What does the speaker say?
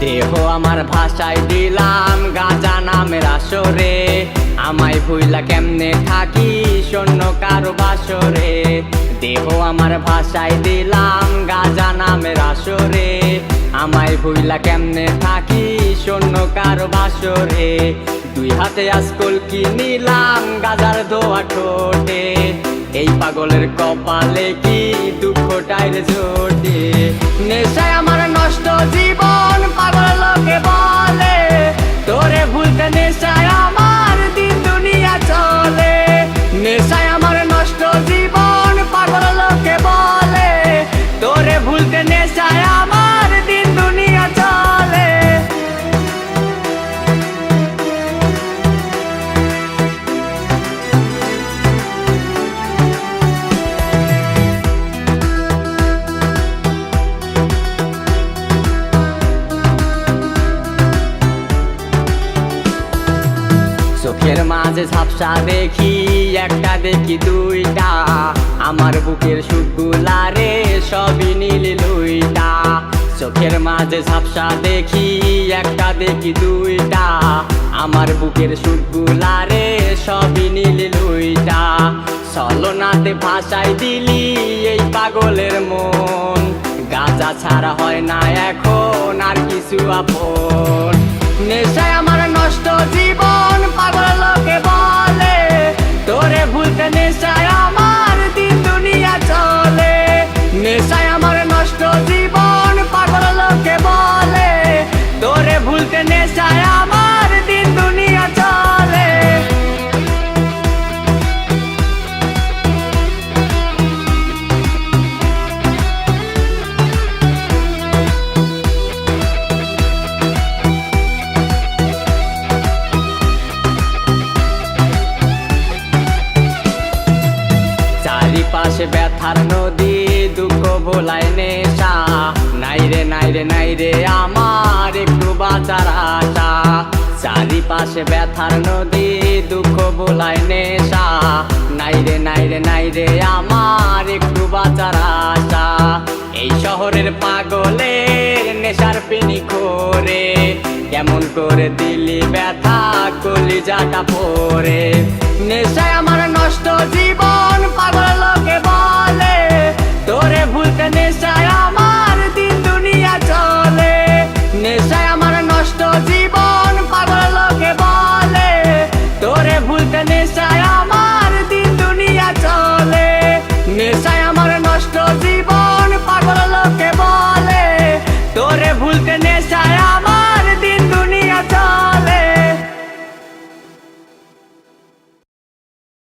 দেহ আমার ভাষায় দিলাম গাজা নামের আসরে। আমায় ভুইলা কেমনে থাকি শূন্য কারও বাসরে? দেহ আমার ভাষায় দিলাম গাজা নামের আসরে। আমায় ভুইলা কেমনে থাকি শূন্য কারও বাসরে? দুই হাতে আজকল কি নিলাম গাজার দোয়া ঠোঁটে। এই পাগলের কপালে কি দুঃখটাই রে জোটে নেশায় আমার মাঝে ঝাপসা দেখি, একটা দেখি দুইটা। আমার বুকের সুখগুলা রে, সবই নীল লুইটা। চোখের মাঝে ঝাপসা দেখি, একটা দেখি দুইটা। আমার বুকের সুখগুলা রে, সবই নীল লুইটা। চলনাতে ভাষায় দিলি এই পাগলের মন। গাজা ছাড়া হয় না এখন, আর কিছু আপন। Can they start? চারিপাশে ব্যথার নদী, দুঃখ ভোলায় নেশা। নাইরে নাইরে নাইরে আমার একটু বাঁচার আশা। চারিপাশে ব্যথার নদী, দুঃখ ভোলায় নেশা। নাইরে নাইরে নাইরে আমার একটু বাঁচার আশা। এই শহরের পাগলের নেশার পিনি করে কেমন করে দিলি ব্যথা কলিজাটা পরে vulcanizada.